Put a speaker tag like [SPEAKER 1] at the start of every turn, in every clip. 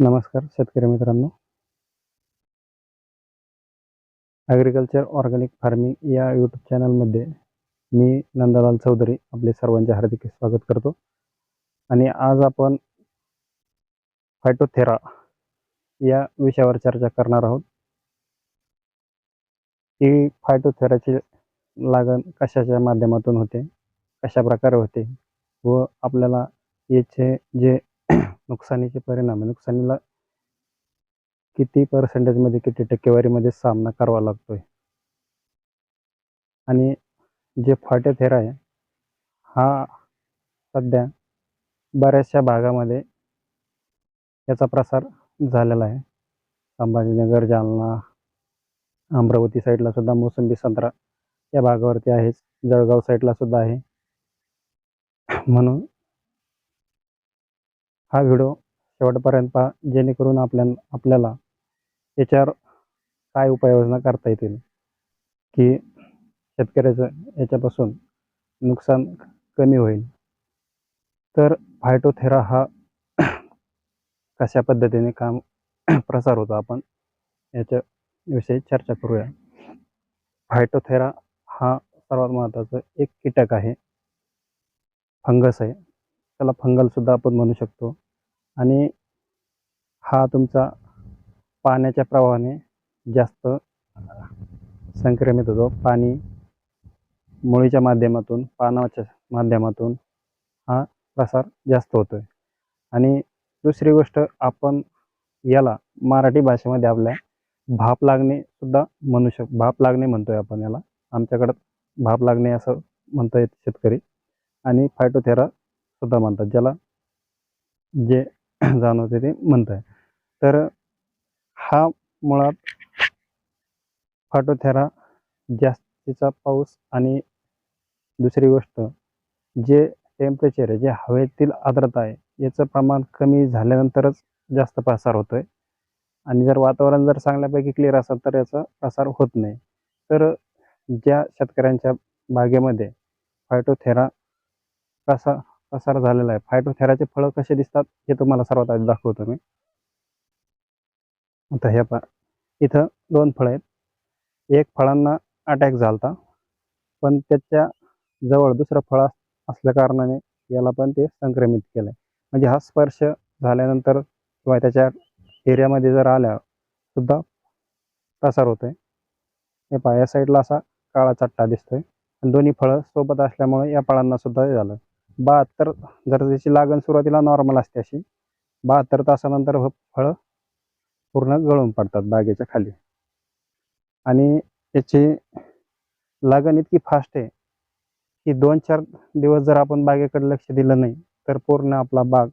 [SPEAKER 1] नमस्कार शेतकरी मित्रांनो. ॲग्रिकल्चर ऑर्गॅनिक फार्मिंग या यूट्यूब चॅनलमध्ये मी नंदलाल चौधरी आपले सर्वांचे हार्दिक स्वागत करतो. आणि आज आपण फायटोथेरा या विषयावर चर्चा करणार आहोत. ही फायटोथेराची लागण कशाच्या माध्यमातून होते कशा प्रकारे होते व आपल्याला याचे जे नुकसानीचे परिणाम आहे. नुकसानीला किती पर्सेंटेजमध्ये किती टक्केवारीमध्ये सामना करावा लागतोय? आणि जे फायटोथेरा आहे हा सध्या बऱ्याचशा भागामध्ये याचा प्रसार झालेला आहे. संभाजीनगर जालना अमरावती साईडला सुद्धा मोसंबी संत्रा या भागावरती आहेच. जळगाव साईडला सुद्धा आहे. म्हणून हा व्हिडिओ शेवटपर्यंत पहा जेणेकरून आपल्या आपल्याला याच्यावर काय उपाययोजना करता येतील? की शेतकऱ्याचं याच्यापासून नुकसान कमी होईल. तर फायटोथेरा हा कशा पद्धतीने काम प्रसार होतो आपण याच्याविषयी चर्चा करूया. फायटोथेरा हा सर्वात महत्त्वाचं एक कीटक आहे. फंगस आहे. त्याला फंगलसुद्धा आपण म्हणू शकतो. आणि हा तुमचा पाण्याच्या प्रवाहाने जास्त संक्रमित होतो. पाणी मुळीच्या माध्यमातून पानाच्या माध्यमातून हा प्रसार जास्त होतो आहे आणि दुसरी गोष्ट आपण याला मराठी भाषेमध्ये आपल्या भाप लागणे सुद्धा म्हणू शक भाप लागणे म्हणतोय आपण याला. आमच्याकडं भाप लागणे असं म्हणतोय शेतकरी. आणि फायटोथेरा सुद्धा म्हणतात ज्याला जे जाणवते ते म्हणत आहे तर हा मुळात फाटोथेरा जास्तीचा पाऊस आणि दुसरी गोष्ट जे टेम्परेचर आहे जे हवेतील आर्द्रता आहे याचं प्रमाण कमी झाल्यानंतरच जास्त प्रसार आहे आणि जर वातावरण जर चांगल्यापैकी क्लिअर असेल तर याचा प्रसार होत नाही. तर ज्या शेतकऱ्यांच्या बागेमध्ये फायटोथेरा कसा प्रसार झालेला आहे. फायटोथेराचे फळं कसे दिसतात हे तुम्हाला सर्वात आधी दाखवतो मी. आता हे पा इथं दोन फळं आहेत. एक फळांना अटॅक झालता. पण त्याच्याजवळ दुसरं फळ असल्या कारणाने याला पण ते संक्रमित केलंय. म्हणजे हा स्पर्श झाल्यानंतर किंवा त्याच्या एरियामध्ये जर आल्या सुद्धा प्रसार होतोय. हे पहा या साईडला असा काळा चट्टा दिसतोय. आणि दोन्ही फळं सोबत असल्यामुळे या फळांना सुद्धा झालं. बहात्तर जर त्याची लागण सुरुवातीला नॉर्मल असते अशी बहात्तर तासानंतर फळं पूर्ण गळून पडतात बागेच्या खाली. आणि त्याची लागण इतकी फास्ट आहे की दोन चार दिवस जर आपण बागेकडे लक्ष दिलं नाही तर पूर्ण आपला बाग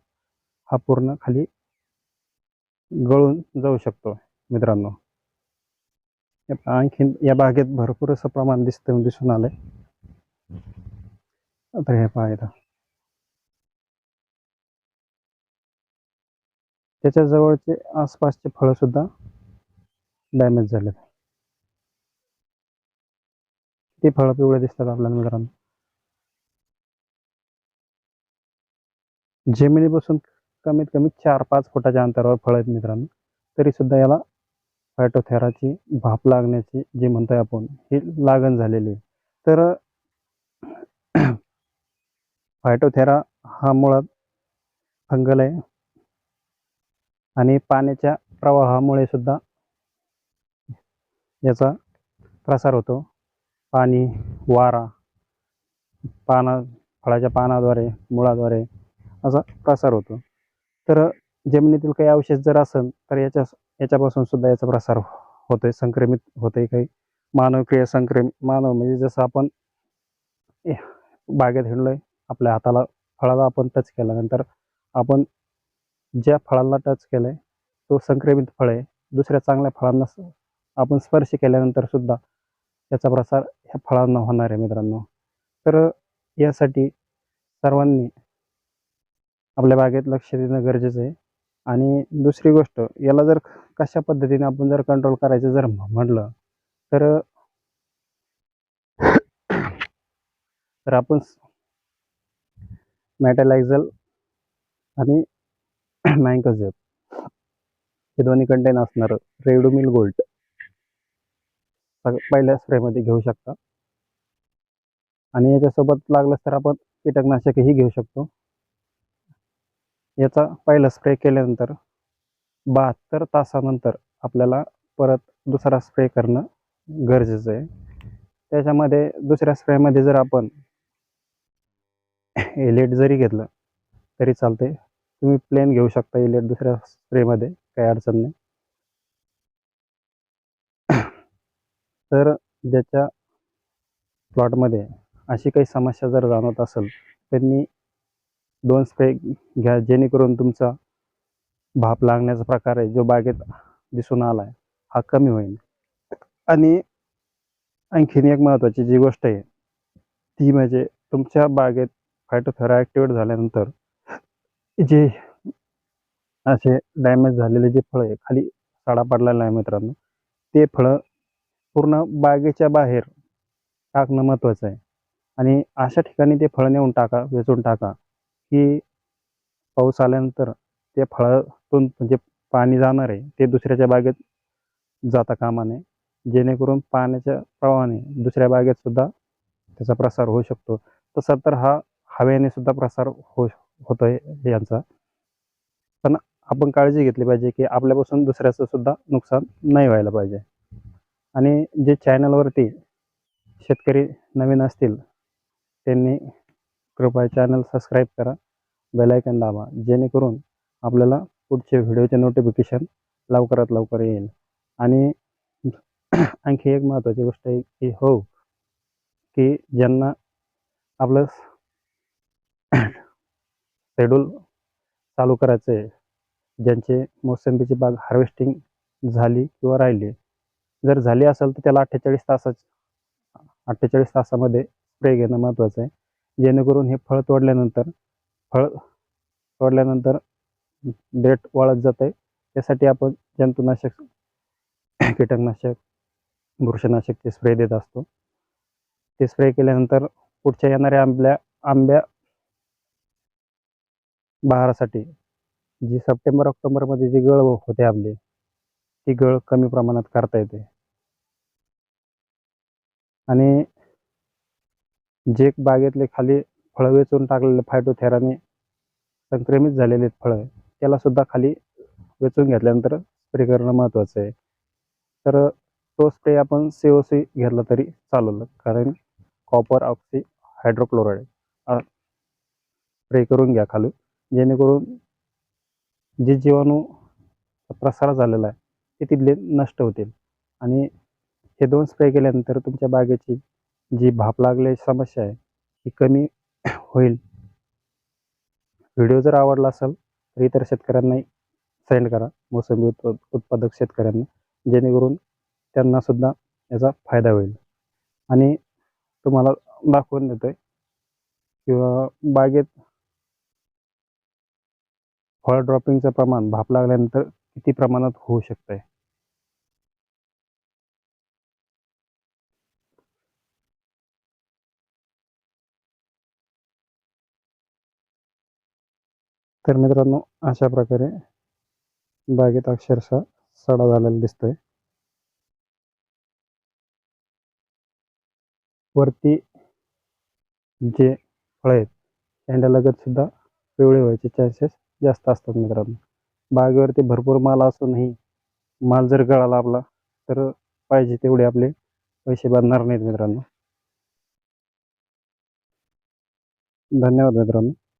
[SPEAKER 1] हा पूर्ण खाली गळून जाऊ शकतो मित्रांनो. आणखीन या बागेत भरपूर असं प्रमाण दिसतं दिसून आलंय. तर हे पहा त्याच्या जवळचे आसपासचे फळं सुद्धा डॅमेज झालेत. ते फळं पिवळे दिसतात आपल्याला मित्रांनो जमिनीपासून कमीत कमी चार पाच फुटाच्या अंतरावर फळ आहेत मित्रांनो. तरी सुद्धा याला फायटोथेराची भाप लागण्याची जे म्हणतोय आपण ही लागण झालेली आहे. तर फायटोथेरा हा मुळात फंगल आहे. आणि पाण्याच्या प्रवाहामुळे सुद्धा याचा प्रसार होतो. पाणी वारा पाना फळाच्या पानाद्वारे मुळाद्वारे असा प्रसार होतो. तर जमिनीतील काही अवशेष जर असेल तर याच्या याच्यापासून सुद्धा याचा प्रसार होतोय संक्रमित होतोय काही मानव क्रिया संक्रमित मानव म्हणजे जसं आपण बागेत हिंडलोय आपल्या हाताला फळाला आपण टच केल्यानंतर आपण ज्या फळाला टच केलंय तो संक्रमित फळ आहे. दुसऱ्या चांगल्या फळांना आपण स्पर्श केल्यानंतर सुद्धा त्याचा प्रसार ह्या फळांना होणार आहे मित्रांनो. तर यासाठी सर्वांनी आपल्या बागेत लक्ष देणं गरजेचं आहे. आणि दुसरी गोष्ट याला जर कशा पद्धतीने आपण जर कंट्रोल करायचं जर म्हटलं तर तर आपण मॅटलायझल आणि मँकोझेब हे दोन्ही कंटेन असणार. Ridomil gold. पहिल्या स्प्रेमध्ये घेऊ शकता. आणि याच्यासोबत लागलं तर आपण कीटकनाशकही घेऊ शकतो. याचा पहिला स्प्रे केल्यानंतर बहात्तर तासानंतर आपल्याला परत दुसरा स्प्रे करणं गरजेचं आहे. त्याच्यामध्ये दुसऱ्या स्प्रेमध्ये जर आपण एलेट जरी घेतलं तरी चालते तुम्ही प्लेन घेऊ शकता इलेट दुसऱ्या स्प्रेमध्ये काही अडचण नाही. तर ज्याच्या प्लॉटमध्ये अशी काही समस्या जर जाणवत असेल त्यांनी दोन स्प्रे घ्या जेणेकरून तुमचा भाप लागण्याचा प्रकार आहे जो बागेत दिसून आला आहे हा कमी होईल. आणि आणखीन एक महत्त्वाची जी गोष्ट आहे ती म्हणजे तुमच्या बागेत फायटोथेरा ॲक्टिवेट झाल्यानंतर जे असे डॅमेज झालेले जे फळं आहे खाली साडा पडलेला आहे मित्रांनो ते फळं पूर्ण बागेच्या बाहेर टाकणं महत्त्वाचं आहे. आणि अशा ठिकाणी ते फळं नेऊन टाका वेचून टाका की पाऊस आल्यानंतर ते फळातून म्हणजे पाणी जाणार आहे ते दुसऱ्याच्या बागेत जाता कामा नये. जेणेकरून पाण्याच्या प्रवाहाने दुसऱ्या बागेत सुद्धा त्याचा प्रसार होऊ शकतो. तसा तर हा हवेने सुद्धा प्रसार होऊ शकतो होतोय यांचा. पण आपण काळजी घेतली पाहिजे की आपल्यापासून दुसऱ्याचं सुद्धा नुकसान नाही व्हायला पाहिजे. आणि जे चॅनलवरती शेतकरी नवीन असतील त्यांनी कृपया चॅनल सबस्क्राईब करा बेलायकन दाबा जेणेकरून आपल्याला पुढचे व्हिडिओचे नोटिफिकेशन लवकरात लवकर येईल. आणि आणखी एक महत्त्वाची गोष्ट आहे की हो की ज्यांना आपलं शेड्यूल चालू करायचं आहे. ज्यांचे मोसंबीची बाग हार्वेस्टिंग झाली किंवा राहिली. जर झाली असेल तर त्याला अठ्ठेचाळीस तासाच अठ्ठेचाळीस तासामध्ये स्प्रे घेणं महत्त्वाचं आहे. जेणेकरून हे फळ तोडल्यानंतर फळ तोडल्यानंतर डेट वाळत जात आहे त्यासाठी आपण जंतुनाशक कीटकनाशक बुरशीनाशकचे स्प्रे देत असतो. ते स्प्रे केल्यानंतर पुढच्या येणाऱ्या आंब्या आंब्या बहारासाठी जी सप्टेंबर ऑक्टोबरमध्ये जी गळ होते आपली ती गळ कमी प्रमाणात करता येते. आणि जे बागेतले खाली फळं वेचून टाकलेले फायटोथेराने संक्रमित झालेले फळं त्याला सुद्धा खाली वेचून घेतल्यानंतर स्प्रे करणं महत्त्वाचं आहे. तर तो स्प्रे आपण सी ओ सी घेतला तरी चालवलं कारण कॉपर ऑक्सी हायड्रोक्लोराईड स्प्रे करून घ्या खालून जेणेकरून जे जीवाणू प्रसार झालेला आहे ते तिथले नष्ट होतील. आणि हे दोन स्प्रे केल्यानंतर तुमच्या बागेची जी भाप लागल्याची समस्या आहे ती कमी होईल. व्हिडिओ जर आवडला असेल तर इतर शेतकऱ्यांनाही सेंड करा. मोसंबी उत्प उत्पादक शेतकऱ्यांना जेणेकरून त्यांनासुद्धा याचा फायदा होईल. आणि तुम्हाला दाखवून आहे किंवा बागेत फळ ड्रॉपिंगचं प्रमाण भाप लागल्यानंतर किती प्रमाणात होऊ शकतंय? तर मित्रांनो अशा प्रकारे बागेत अक्षरशः सडा झालेला दिसतोय. वरती जे फळ आहेत शेंड्यालगत सुद्धा पिवळे व्हायचे चान्सेस जास्त असतात मित्रांनो. बागेवरती भरपूर माल असूनही माल जर गळाला आपला तर पाहिजे तेवढे आपले पैसे बांधणार नाहीत मित्रांनो. धन्यवाद मित्रांनो.